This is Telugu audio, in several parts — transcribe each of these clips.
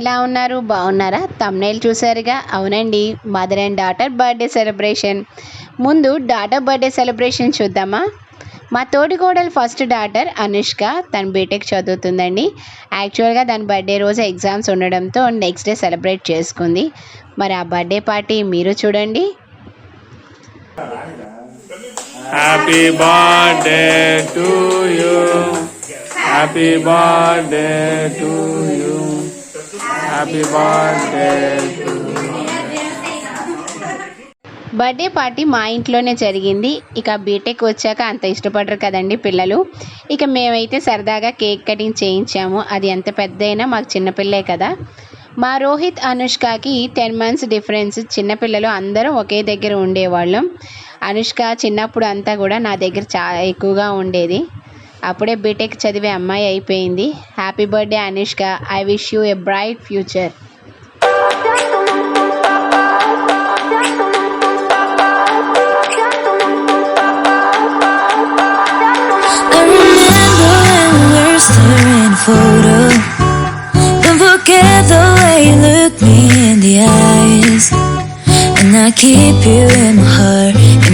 ఎలా ఉన్నారు? బాగున్నారా? తమ్నేల్ చూసారుగా అవునండి. Mother and daughter birthday celebration ముందు డాటర్ బర్త్డే సెలబ్రేషన్ చూద్దామా? మా తోటికోడలు ఫస్ట్ డాటర్ అనుష్క తన బీటెక్ చదువుతుందండి. యాక్చువల్గా దాని బర్త్డే రోజు ఎగ్జామ్స్ ఉండడంతో నెక్స్ట్ డే సెలబ్రేట్ చేసుకుంది. మరి ఆ బర్త్డే పార్టీ మీరు చూడండి. Happy birthday to you happy birthday to you happy birthday birthday party మా ఇంట్లోనే జరిగింది. ఇక బీటెక్ వచ్చాక అంత ఇష్టపడరు కదండి పిల్లలు. ఇక మేమైతే సరదాగా కేక్ కటింగ్ చేయించాము. అది ఎంత పెద్ద అయినా మాకు చిన్నపిల్లే కదా. మా రోహిత్ అనుష్కకి టెన్ మంత్స్ డిఫరెన్స్. చిన్నపిల్లలు అందరూ ఒకే దగ్గర ఉండేవాళ్ళం. అనుష్క చిన్నప్పుడు అంతా కూడా నా దగ్గర చాలా ఎక్కువగా ఉండేది. అప్పుడే బీటెక్ చదివే అమ్మాయి అయిపోయింది happy birthday Anushka I wish you a bright future I remember when we were staring photo. Don't forget the way you look me in the eyes. And I keep you in my heart.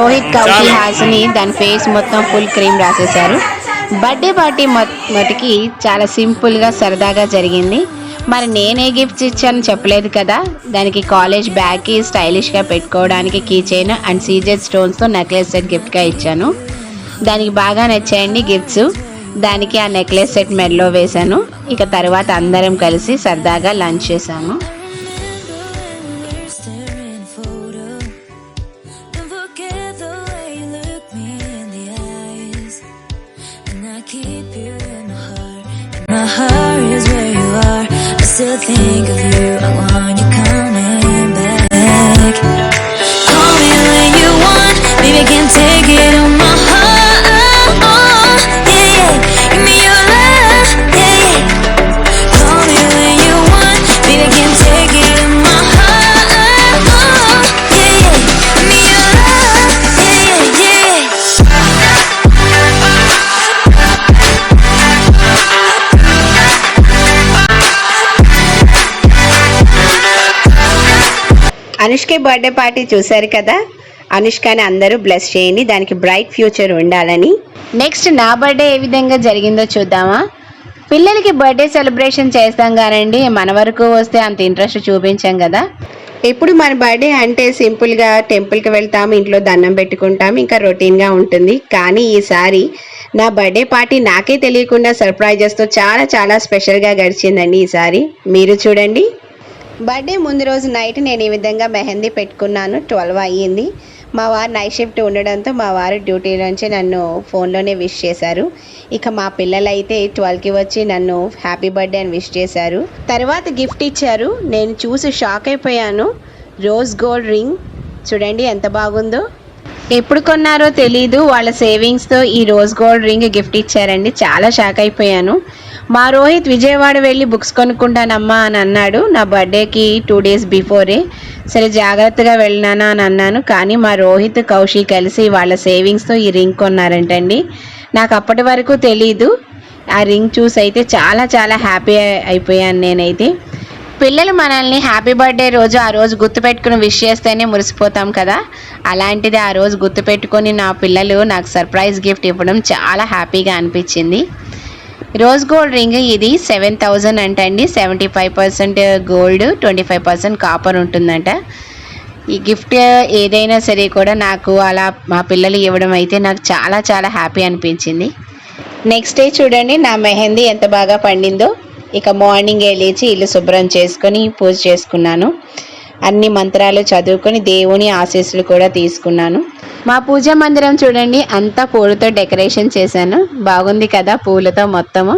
Rohit Kaushi Hasini దాని ఫేస్ మొత్తం ఫుల్ క్రీమ్ రాసేశారు. బర్త్డే పార్టీ మటుకి చాలా సింపుల్గా సరదాగా జరిగింది. మరి నేనే గిఫ్ట్స్ ఇచ్చాను చెప్పలేదు కదా. దానికి కాలేజ్ బ్యాగ్కి స్టైలిష్గా పెట్టుకోవడానికి కీ చైన్ అండ్ సీజెడ్ స్టోన్స్తో నెక్లెస్ సెట్ గిఫ్ట్గా ఇచ్చాను. దానికి బాగా నచ్చాయండి గిఫ్ట్స్. దానికి ఆ నెక్లెస్ సెట్ మెడలో వేశాను. ఇక తర్వాత అందరం కలిసి సరదాగా లంచ్ చేశాము. Keep you in my heart. And my heart is where you are. I still think of you. I want you coming back. Call me when you want. Baby, can take it on Anushka birthday party చూశారు కదా? అనుష్కని అందరూ బ్లెస్ చేయండి. దానికి బ్రైట్ ఫ్యూచర్ ఉండాలని. నెక్స్ట్ నా బర్త్డే ఏ విధంగా జరిగిందో చూద్దామా? పిల్లలకి బర్త్డే సెలబ్రేషన్ చేస్తాం కానండి. మన వరకు వస్తే అంత ఇంట్రెస్ట్ చూపించాం కదా. ఎప్పుడు మన బర్త్డే అంటే సింపుల్గా టెంపుల్కి వెళ్తాం ఇంట్లో దండం పెట్టుకుంటాం ఇంకా రొటీన్గా ఉంటుంది. కానీ ఈసారి నా బర్త్డే పార్టీ నాకే తెలియకుండా సర్ప్రైజెస్తో చాలా చాలా స్పెషల్గా గడిచిందండి ఈసారి. మీరు చూడండి. బర్త్డే ముందు రోజు నైట్ నేను ఈ విధంగా మెహందీ పెట్టుకున్నాను. ట్వెల్వ్ అయ్యింది. మా వారు నైట్ షిఫ్ట్ ఉండడంతో మా వారు డ్యూటీ నుంచి నన్ను ఫోన్లోనే విష్ చేశారు. ఇక మా పిల్లలైతే ట్వెల్వ్కి వచ్చి నన్ను హ్యాపీ బర్త్డే అని విష్ చేశారు. తర్వాత గిఫ్ట్ ఇచ్చారు. నేను చూసి షాక్ అయిపోయాను. Rose gold ring. చూడండి ఎంత బాగుందో. ఎప్పుడు కొన్నారో తెలీదు. వాళ్ళ సేవింగ్స్తో ఈ రోజ్ గోల్డ్ రింగ్ గిఫ్ట్ ఇచ్చారండి. చాలా షాక్ అయిపోయాను. మా రోహిత్ విజయవాడ వెళ్ళి బుక్స్ కొనుక్కుంటానమ్మా అని అన్నాడు. నా బర్త్డేకి టూ డేస్ బిఫోరే. సరే జాగ్రత్తగా వెళ్ళినానా అని అన్నాను. కానీ మా రోహిత్ కౌశి కలిసి వాళ్ళ సేవింగ్స్తో ఈ రింగ్ కొన్నారంటండి. నాకు అప్పటి వరకు తెలీదు. ఆ రింగ్ చూసి అయితే చాలా చాలా హ్యాపీ అయిపోయాను నేనైతే. పిల్లలు మనల్ని హ్యాపీ బర్త్డే రోజు ఆ రోజు గుర్తుపెట్టుకుని విష్ చేస్తేనే మురిసిపోతాం కదా. అలాంటిది ఆ రోజు గుర్తుపెట్టుకొని నా పిల్లలు నాకు సర్ప్రైజ్ గిఫ్ట్ ఇవ్వడం చాలా హ్యాపీగా అనిపించింది. రోజ్ గోల్డ్ రింగ్ ఇది సెవెన్ థౌజండ్ అంట అండి seventy five percent gold twenty five percent copper ఉంటుందంట. ఈ గిఫ్ట్ ఏదైనా సరే కూడా నాకు అలా మా పిల్లలు ఇవ్వడం అయితే నాకు చాలా చాలా హ్యాపీ అనిపించింది. నెక్స్ట్ డే చూడండి నా మెహందీ ఎంత బాగా పండిందో. ఇక మార్నింగ్ లేచి ఇల్లు శుభ్రం చేసుకొని పూజ చేసుకున్నాను. అన్ని మంత్రాలు చదువుకొని దేవుని ఆశీస్సులు కూడా తీసుకున్నాను. మా పూజ మందిరం చూడండి అంతా పూలతో డెకరేషన్ చేశాను. బాగుంది కదా పూలతో మొత్తము.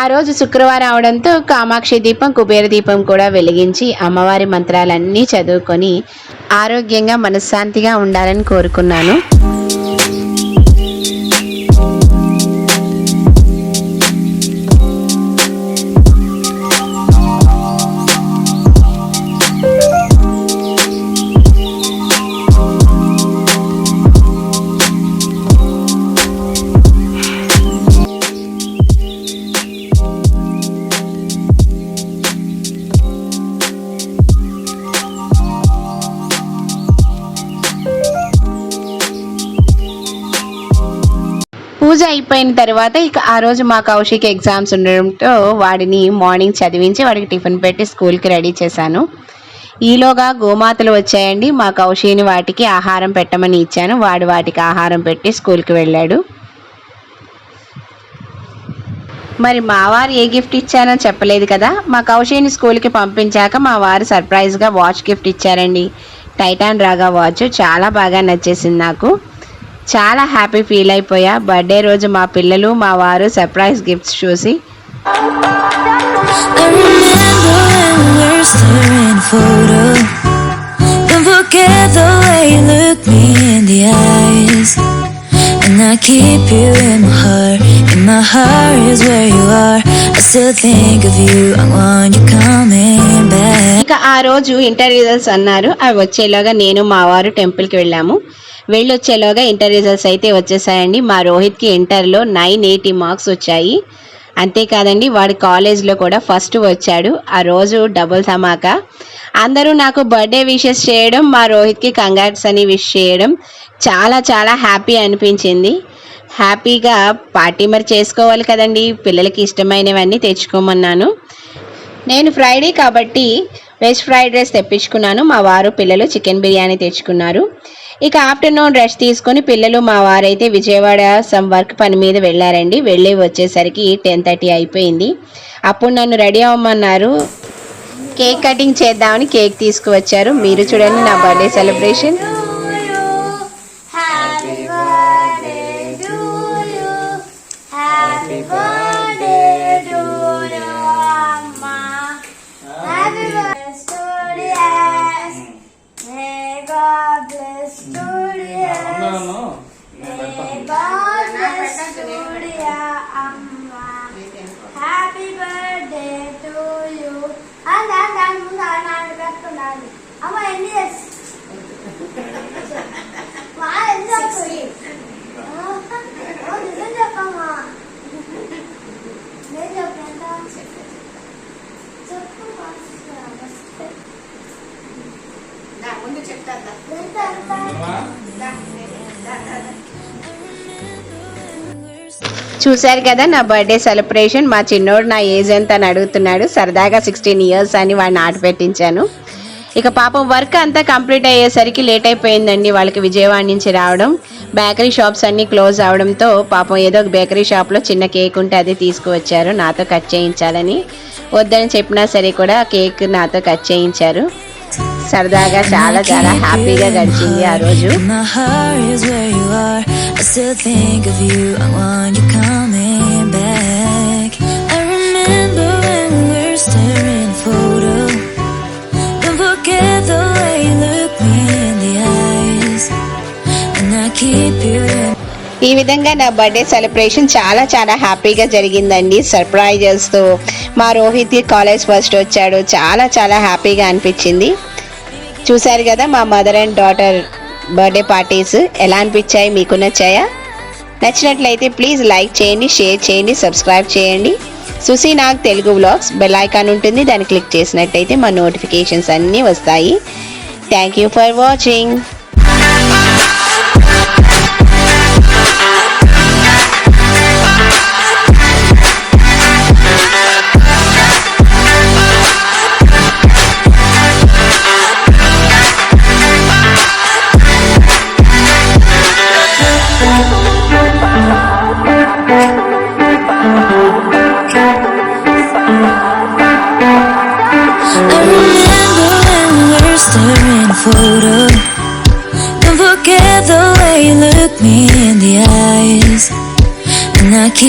ఆ రోజు శుక్రవారం అవడంతో కామాక్షి దీపం కుబేర దీపం కూడా వెలిగించి అమ్మవారి మంత్రాలన్నీ చదువుకొని ఆరోగ్యంగా మనశ్శాంతిగా ఉండాలని కోరుకున్నాను. పూజ అయిపోయిన తర్వాత ఇక ఆ రోజు మా కౌశిక్ ఎగ్జామ్స్ ఉండడంతో వాడిని మార్నింగ్ చదివించి వాడికి టిఫిన్ పెట్టి స్కూల్కి రెడీ చేశాను. ఈలోగా గోమాతలు వచ్చాయండి. మా కౌశిని వాటికి ఆహారం పెట్టమని ఇచ్చాను. వాడు వాటికి ఆహారం పెట్టి స్కూల్కి వెళ్ళాడు. మరి మా వారు ఏ గిఫ్ట్ ఇచ్చానో చెప్పలేదు కదా. మా కౌశిని స్కూల్కి పంపించాక మా వారు సర్ప్రైజ్గా వాచ్ గిఫ్ట్ ఇచ్చారండి. టైటాన్ రాగా వాచ్ చాలా బాగా నచ్చేసింది నాకు. చాలా హ్యాపీ ఫీల్ అయిపోయా బర్త్డే రోజు మా పిల్లలు మా వారు సర్ప్రైజ్ గిఫ్ట్స్ చూసి. And I keep you in my heart. In my heart is where you are. I still think of you. I want you coming back. ఇక ఆ రోజు ఇంటర్ రిజల్ట్స్ అన్నారు అవి వచ్చేలోగా నేను మా వారు టెంపుల్కి వెళ్ళాము వెళ్ళొచ్చేలోగా ఇంటర్ రిజల్ట్స్ అయితే వచ్చేసాయండి. మా రోహిత్కి ఇంటర్లో నైన్ ఎయిటీ మార్క్స్ వచ్చాయి. అంతేకాదండి వాడి కాలేజ్లో కూడా ఫస్ట్ వచ్చాడు. ఆ రోజు డబుల్ ధమాకా. అందరూ నాకు బర్త్డే విషెస్ చేయడం మా రోహిత్కి కంగ్రాట్స్ అని విష్ చేయడం చాలా చాలా హ్యాపీ అనిపించింది. హ్యాపీగా పార్టీ మరి చేసుకోవాలి కదండి. పిల్లలకి ఇష్టమైనవన్నీ తెచ్చుకోమన్నాను. నేను ఫ్రైడే కాబట్టి వెజ్ ఫ్రైడ్ రైస్ తెప్పించుకున్నాను. మా వారు పిల్లలు చికెన్ బిర్యానీ తెచ్చుకున్నారు. ఇక ఆఫ్టర్నూన్ రెస్ట్ తీసుకొని పిల్లలు మా వారైతే విజయవాడ సమ్ వర్క్ పని మీద వెళ్ళారండి. వెళ్ళి వచ్చేసరికి టెన్ థర్టీ అయిపోయింది. అప్పుడు నన్ను రెడీ అవ్వమన్నారు. కేక్ కటింగ్ చేద్దామని కేక్ తీసుకువచ్చారు. మీరు చూడండి నా బర్త్డే సెలబ్రేషన్. చూశారు కదా నా బర్త్డే సెలబ్రేషన్. మా చిన్నోడు నా ఏజ్ ఎంత అని అడుగుతున్నాడు. సరదాగా సిక్స్టీన్ ఇయర్స్ అని వాడిని ఆట పెట్టించాను. ఇక పాపం వర్క్ అంతా కంప్లీట్ అయ్యేసరికి లేట్ అయిపోయిందండి. వాళ్ళకి విజయవాడ నుంచి రావడం బేకరీ షాప్స్ అన్నీ క్లోజ్ అవడంతో పాపం ఏదో ఒక బేకరీ షాప్లో చిన్న కేక్ ఉంటే అది తీసుకువచ్చారు. నాతో కట్ చేయించాలని. వద్దని చెప్పినా సరే కూడా కేక్ నాతో కట్ చేయించారు. సరదాగా చాలా చాలా హ్యాపీగా గడిచింది ఆ రోజు. ఈ విధంగా నా బర్త్డే సెలబ్రేషన్ చాలా చాలా హ్యాపీగా జరిగిందండి. సర్ప్రైజెస్తో మా రోహిత్ కాలేజ్ ఫస్ట్ వచ్చాడు. చాలా చాలా హ్యాపీగా అనిపించింది. చూశారు కదా మా mother and daughter birthday parties ఎలా అనిపించాయి మీకు నచ్చాయా? నచ్చినట్లయితే ప్లీజ్ లైక్ చేయండి షేర్ చేయండి సబ్స్క్రైబ్ చేయండి. Sushi Nag Telugu vlogs bell icon ఉంటుంది దాన్ని క్లిక్ చేసినట్టయితే మా నోటిఫికేషన్స్ అన్నీ వస్తాయి. Thank you for watching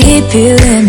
keep you in.